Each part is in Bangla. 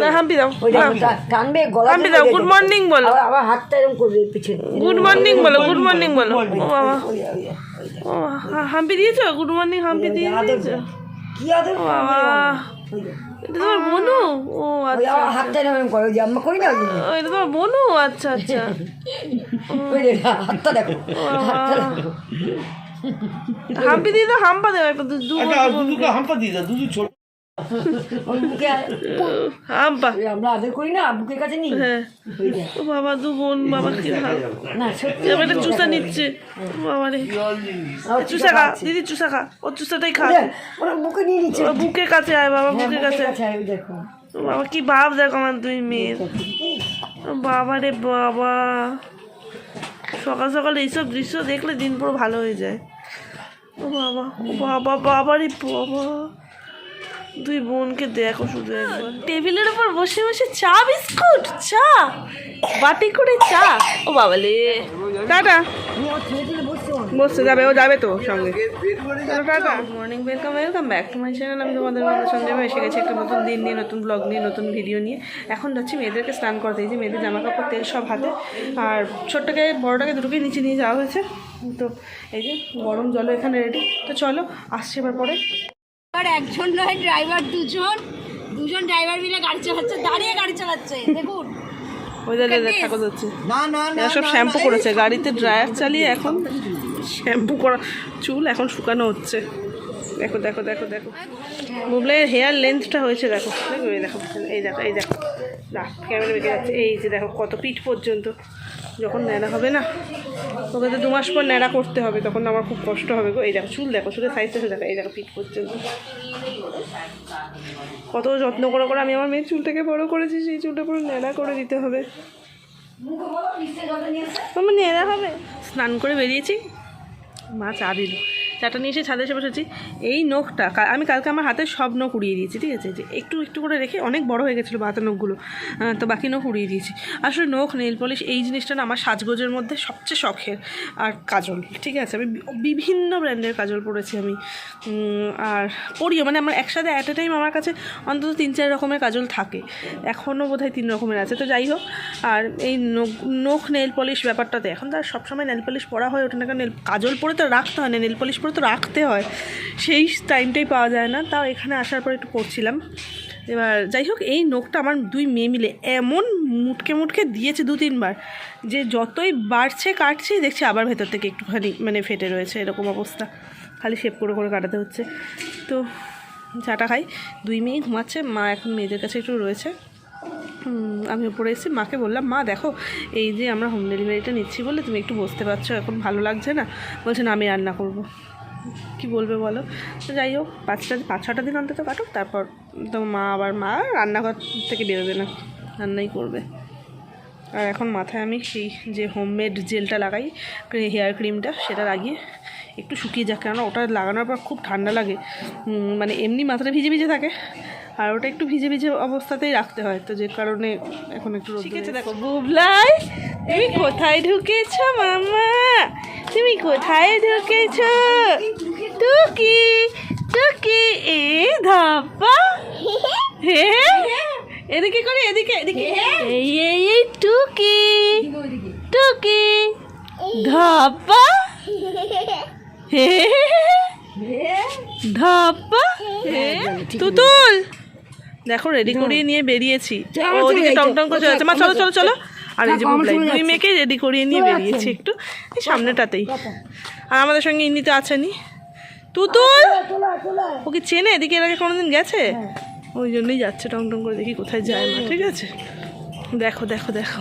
না হাম্পি দাও। ওই টানবে গলা হাম্পি দাও গুড মর্নিং বলো। আবার হাতটা এরকম করবে পিছনে। গুড মর্নিং বলো গুড মর্নিং বলো। ও বাবা। ও হাম্পি দিয়েছ? গুড মর্নিং হাম্পি দিয়ে দিয়েছ? কি আদর বাবা। ওই এটা তোমার বনু ও আচ্ছা হাতটা এরকম করে ওই যে আমরা করি না? ও, এটা তোমার বনু আচ্ছা আচ্ছা। ওই দেখো, হাতটা দেখো। হাতটা দেখো। হাম্পি দিয়ে তো হাম্পা দেবে একটা দু- দু হাম্পা দিয়ে দাও দুদু ছোট ওই বুকে আর- আমরা আদর করি না বুকের কাছে নিই। হ্যাঁ। ও বাবা দু বোন বাবা কি ভালো না সত্যি এবার চুষা নিচ্ছে। বাবা রে। চুষা খা দিদি চুষা খা। ও চুষাটাই খা। ওরা বুকে নিয়ে নিচ্ছে। ও বুকের কাছে আয় বাবা হ্যাঁ, বুকের কাছে। দেখো। বাবা কি ভাব দেখো আমার দুই মেয়ের। বাবা রে বাবা। সকাল সকাল এইসব দৃশ্য দেখলে দিন পুরো ভালো হয়ে যায়। ও বাবা বাবা বাবা রে বাবা। দুই বোনকে দেখো শুধু একবার। টেবিলের উপর বসে বসে চা বিস্কুট চা বাটি করে চা। ও বাবা লে টাটা। বসতে যাবে ও যাবে তো সঙ্গে। Tata morning welcome welcome back to my channel আমি তোমাদের বন্ধুর সঙ্গে এসে গেছি একটা নতুন দিন নিয়ে নতুন ব্লগ নিয়ে নতুন ভিডিও নিয়ে। এখন যাচ্ছি মেয়েদেরকে স্নান করতে এই যে মেয়েদের জামা কাপড় তেল সব হাতে। আর ছোট্টকে বড়টাকে দুটোকে নিচে নিয়ে যাওয়া হয়েছে। তো এই যে গরম জল এখানে রেডি তো চলো আসছি এবার পরে। আর একজন নয় ড্রাইভার দুজন। দুজন ড্রাইভার মিলে গাড়ি চালাচ্ছে দাঁড়িয়ে গাড়ি চালাচ্ছে দেখুন। না না না সব শ্যাম্পু করেছে গাড়িতে ড্রায়ার চালিয়ে এখন শ্যাম্পু করা চুল এখন শুকানো হচ্ছে। দেখো দেখো দেখো দেখো। মুবলের হেয়ার লেন্থটা হয়েছে দেখো দেখো। এই দেখো এই দেখো এই দেখো। না ক্যামেরা বেঁকে যাচ্ছে। এই যে দেখো কত পিঠ পর্যন্ত। যখন ন্যাড়া হবে না ওকে তো দু মাস পর ন্যাড়া করতে হবে তখন আমার খুব কষ্ট হবে গো। এই দেখো চুল দেখো চুলের সাইজ দেখো দেখো এই দেখো পিঠ পর্যন্ত। কত যত্ন করে করে আমি আমার মেয়ের চুলটাকে বড় করেছি সেই চুলটা পুরো ন্যাড়া করে দিতে হবে। আমার নেড়া হবে। স্নান করে বেরিয়েছি। মা চা দিল। চাটা নিয়ে এসে ছাদে এসে বসেছি। এই নখটা আমি কালকে আমার হাতে সব নখ উড়িয়ে দিয়েছি, ঠিক আছে? যে একটু একটু করে রেখে অনেক বড় হয়ে গেছিল বাতা নখগুলো তো বাকি নখ উড়িয়ে দিয়েছি। আসলে নখ নেল পলিশ এই জিনিসটা না আমার সাজগোজের মধ্যে সবচেয়ে শখের আর কাজল, ঠিক আছে? আমি বিভিন্ন ব্র্যান্ডের কাজল পরেছি আমি আর পরিও মানে আমার একসাথে অ্যাট এ টাইম আমার কাছে অন্তত তিন, চার রকমের কাজল থাকে। এখনও বোধহয় তিন রকমের আছে, তো যাই হোক, আর এই নখ নেল পলিশ ব্যাপারটাতে, এখন তো আর সবসময় নেল পলিশ পরা হয় ওঠে না, কারণ কাজল পরে তো রাখতে হয় না নেল পলিশ পরে তো রাখতে হয়। সেই টাইমটাই পাওয়া যায় না। তাও এখানে আসার পর একটু করছিলাম। এবার যাই হোক, এই নখটা আমার দুই মেয়ে মিলে এমন মুটকে মুটকে দিয়েছে দু তিনবার যে যতই বাড়ছে, কাটছে, দেখছি আবার ভেতর থেকে একটুখানি মানে ফেটে রয়েছে। এরকম অবস্থা। খালি শেপ করে করে কাটাতে হচ্ছে। তো চাটা খাই। দুই মেয়ে ঘুমাচ্ছে। মা এখন মেয়েদের কাছে একটু রয়েছে। আমি উপরে এসেছি মাকে বললাম, মা, দেখো, এই যে আমরা হোম ডেলিভারিটা নিচ্ছি বলে তুমি একটু বসতে পারছ। এখন ভালো লাগছে না? বলছে, না, আমি রান্না করব। কি বলবে বলো? তো যাই হোক পাঁচটা পাঁচ ছটা দিন অন্তত কাটুক তারপর তো মা আবার মা রান্নাঘর থেকে বেরোবে না রান্নাই করবে। আর এখন মাথায় আমি সেই যে হোমমেড জেলটা লাগাই হেয়ার ক্রিমটা সেটা লাগিয়ে একটু শুকিয়ে যাক কেননা ওটা লাগানোর পর খুব ঠান্ডা লাগে। মানে এমনি মাথাটা ভিজে ভিজে থাকে আর ওটা একটু ভিজে ভিজে অবস্থাতেই রাখতে হয় তো যে কারণে এখন একটু আছে দেখো বুবলাই তুমি কোথায় ঢুকেছ মামা? তুমি কোথায় ঢুকেছ? টুকি টুকি এ ধাপ্পা হে এদিকে করে এদিকে এদিকে। এই এই টুকি টুকি ধাপ্পা হে ধাপ্পা হে তুতুল। দেখো রেডি করিয়ে নিয়ে বেরিয়েছি। ওদিকে টং টং করে চলে যাচ্ছে মা চলো চলো চলো। আর এই যে বুবলাই দুই মেয়েকে রেডি করিয়ে নিয়ে বেরিয়েছি একটু। এই সামনেটাতেই। আর আমাদের সঙ্গে ইনি তো আছেনি তুতুল! ওকে চেনে? এদিকে এর আগে কোনোদিন গেছে? ওই জন্যই যাচ্ছে টং টং করে দেখি কোথায় যায় না ঠিক আছে? দেখো দেখো দেখো।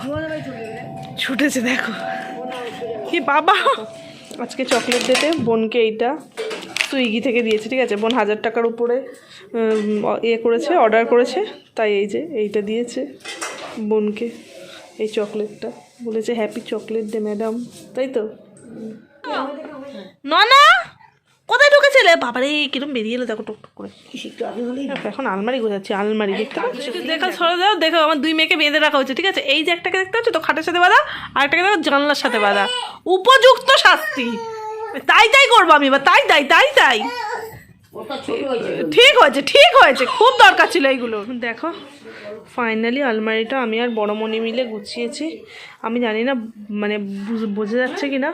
ছুটেছে দেখো। কি বাবা! আজকে চকলেট দিতে বোনকে এইটা সুইগি থেকে দিয়েছে ঠিক আছে? বোন হাজার টাকার উপরে ইয়ে করেছে অর্ডার করেছে। তাই এই যে এইটা দিয়েছে বোনকে। এই চকলেটটা। বলেছে হ্যাপি চকলেট দে ম্যাডাম তাই তো? না না কোথায় ঢুকেছিলে বাবারে কিরম বেরিয়ে এলো দেখো টুক টুক করে। এখন আলমারি গোছাচ্ছি আলমারি দেখতে দেখা সরে দাও দেখো আমার দুই মেয়েকে বেঁধে রাখা হচ্ছে ঠিক আছে? এই যে একটাকে দেখতে পাচ্ছ তো খাটের সাথে বাঁধা আর একটাকে দেখো জানলার সাথে বাঁধা। উপযুক্ত শাস্তি। তাই তাই করব আমি এবার তাই তাই তাই তাই। ঠিক হয়েছে ঠিক হয়েছে খুব দরকার ছিল এইগুলো। দেখো ফাইনালি আলমারিটা আমি আর বড়মণি মিলে গুছিয়েছি। আমি জানি না মানে বুঝ- যাচ্ছে কি না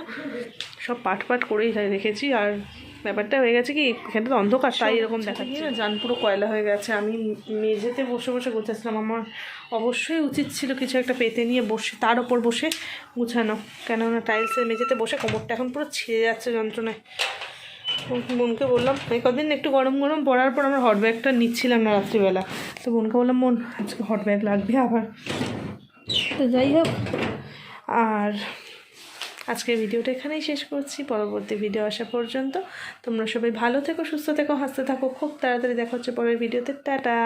সব পাট পাট করেই রেখেছি। আর ব্যাপারটা হয়ে গেছে কি এখানে তো অন্ধকার তাই এরকম দেখাচ্ছি। না জান পুরো কয়লা হয়ে গেছে। আমি মেঝেতে বসে বসে গুছাচ্ছিলাম। আমার অবশ্যই উচিত ছিল কিছু একটা পেতে নিয়ে বসে তার ওপর বসে গুছানো। কেননা টাইলসের মেঝেতে বসে কোমরটা এখন পুরো ছিঁড়ে যাচ্ছে যন্ত্রণায়। বোনকে বললাম এই কদিন একটু গরম গরম পড়ার পর আমরা হট ব্যাগটা নিচ্ছিলাম না রাত্রিবেলা। তো বোনকে বললাম, বোন, আজকে হট ব্যাগ লাগবে আবার। তো যাই হোক, আর আজকের ভিডিওটা এখানেই শেষ করছি। পরবর্তী ভিডিও আসা পর্যন্ত তোমরা সবাই ভালো থেকো, সুস্থ থেকো, হাসতে থাকো। খুব তাড়াতাড়ি দেখা হচ্ছে পরের ভিডিওতে টাটা!